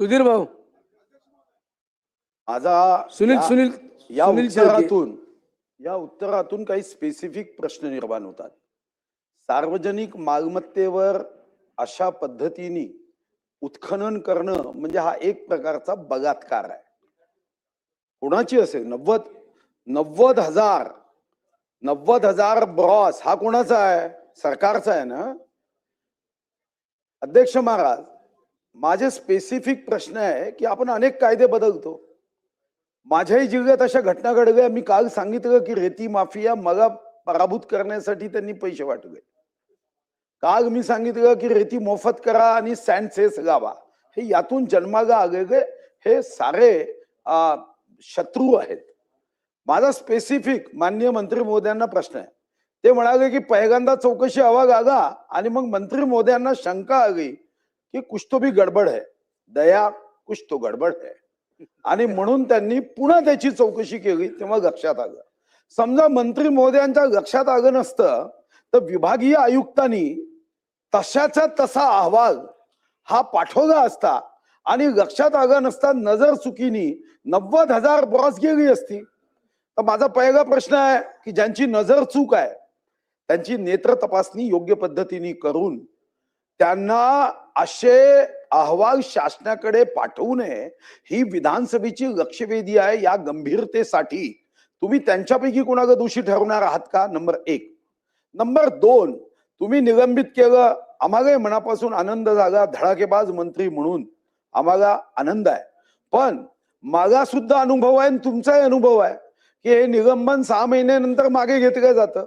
सुधीर भाऊ. माझा सुनील सुनील या सुनील. उत्तरातून या उत्तरातून काही स्पेसिफिक प्रश्न निर्माण होतात. सार्वजनिक मालमत्तेवर अशा पद्धतीने उत्खनन करणं म्हणजे हा एक प्रकारचा बलात्कार आहे. कोणाची असेल? नव्वद नव्वद हजार नव्वद हजार ब्रॉस हा कोणाचा आहे? सरकारचा आहे ना? अध्यक्ष महाराज माझे स्पेसिफिक प्रश्न आहे की आपण अनेक कायदे बदलतो. माझ्याही जिल्ह्यात अशा घटना घडल्या. मी काल सांगितलं की रेती माफिया मला पराभूत करण्यासाठी त्यांनी पैसे वाटले. काल मी सांगितलं की रेती मोफत करा आणि सँड सेस गावा हे यातून जन्माला आलेले हे सारे शत्रू आहेत. माझा स्पेसिफिक माननीय मंत्री मोद्यांना प्रश्न आहे. ते म्हणाले की पहिल्यांदा चौकशी हवा गागा आणि मग मंत्री मोद्यांना शंका आली. की कुछ तो भी गडबड आहे दया कुछ तो गडबड आहे आणि म्हणून त्यांनी पुन्हा त्याची चौकशी केली तेव्हा लक्षात आलं. समजा मंत्री महोदयांच्या लक्षात आलं नसतं तर विभागीय आयुक्तांनी तशाचा तसा अहवाल हा पाठवला असता आणि लक्षात आलं नसता नजर चुकीनी नव्वद हजार ब्रॉस गेली असती. तर माझा पहिला प्रश्न आहे की ज्यांची नजर चूक आहे त्यांची नेत्र तपासणी योग्य पद्धतीने करून त्यांना असे अहवाल शासनाकडे पाठवू नये ही विधानसभेची लक्षवेधी आहे या गंभीरतेसाठी. तुम्ही त्यांच्यापैकी कोणाला दोषी ठरवणार आहात का? नंबर एक. नंबर दोन तुम्ही निलंबित केलं आम्हालाही मनापासून आनंद झाला धडाकेबाज मंत्री म्हणून. आम्हाला आनंद आहे. पण मला सुद्धा अनुभव आहे आणि तुमचाही अनुभव आहे की हे निलंबन सहा महिन्यानंतर मागे घेतलं जातं.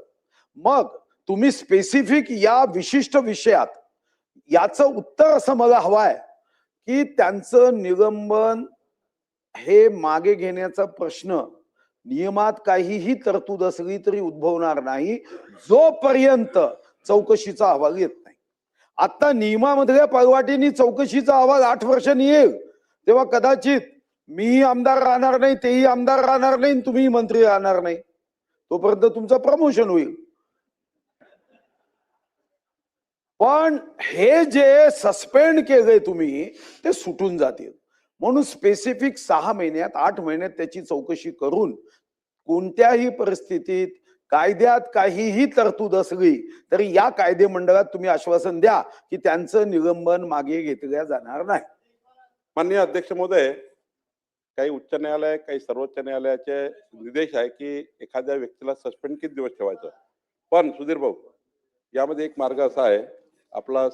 मग तुम्ही स्पेसिफिक या विशिष्ट विषयात याचं उत्तर असं मला हवं आहे की त्यांचं निलंबन हे मागे घेण्याचा प्रश्न नियमात काहीही तरतूद असली तरी उद्भवणार नाही. जोपर्यंत चौकशीचा अहवाल येत नाही. आता नियमामधल्या पळवाटींनी चौकशीचा अहवाल आठ वर्षांनी येईल. तेव्हा कदाचित मीही आमदार राहणार नाही तेही आमदार राहणार नाही आणि तुम्ही मंत्री राहणार नाही. तोपर्यंत तुमचं प्रमोशन होईल. पण हे जे सस्पेंड केलंय तुम्ही ते सुटून जातील. म्हणून स्पेसिफिक सहा महिन्यात आठ महिन्यात त्याची चौकशी करून कोणत्याही परिस्थितीत कायद्यात काहीही तरतूद असली तरी या कायदे मंडळात तुम्ही आश्वासन द्या की त्यांचं निलंबन मागे घेतल्या जाणार नाही. माननीय अध्यक्ष महोदय काही उच्च न्यायालय काही सर्वोच्च न्यायालयाचे निर्देश आहे की एखाद्या व्यक्तीला सस्पेंड किती दिवस ठेवायचं? पण सुधीर भाऊ यामध्ये एक मार्ग असा आहे आपला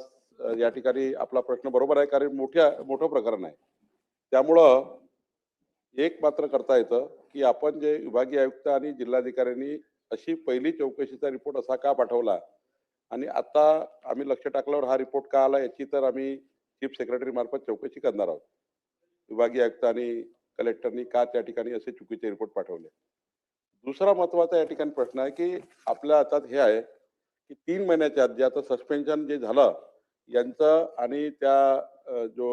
या ठिकाणी आपला प्रश्न बरोबर आहे कारण मोठ्या मोठं प्रकरण आहे. त्यामुळं एक मात्र करता येतं की आपण जे विभागीय आयुक्त आणि जिल्हाधिकाऱ्यांनी अशी पहिली चौकशीचा रिपोर्ट असा का पाठवला? आणि आता आम्ही लक्ष टाकल्यावर हा रिपोर्ट का आला याची तर आम्ही चीफ सेक्रेटरी मार्फत चौकशी करणार आहोत. विभागीय आयुक्त आणि कलेक्टरनी का त्या ठिकाणी असे चुकीचे रिपोर्ट पाठवले? दुसरा महत्त्वाचा या ठिकाणी प्रश्न आहे की आपल्या हातात हे आहे की तीन महिन्याच्या आधी आता सस्पेन्शन जे झालं यांचं आणि त्या जो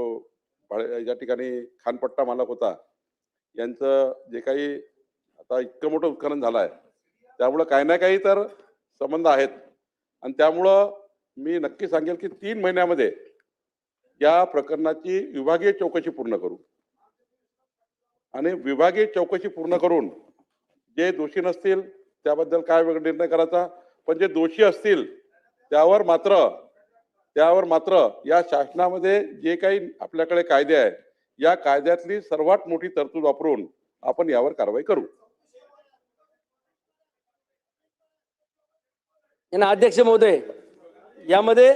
या ठिकाणी खानपट्टा मालक होता यांचं जे काही आता इतकं मोठं उत्खनन झालं आहे त्यामुळं काही ना काही तर संबंध आहेत. आणि त्यामुळं मी नक्की सांगेल की तीन महिन्यामध्ये या प्रकरणाची विभागीय चौकशी पूर्ण करू. आणि विभागीय चौकशी पूर्ण करून जे दोषी नसतील त्याबद्दल काय निर्णय करायचा पण जे दोषी असतील त्यावर मात्र त्यावर मात्र या शासनामध्ये जे काही आपल्याकडे कायदे आहे या कायद्यातली सर्वात मोठी तरतूद वापरून आपण यावर कारवाई करू. अध्यक्ष महोदय यामध्ये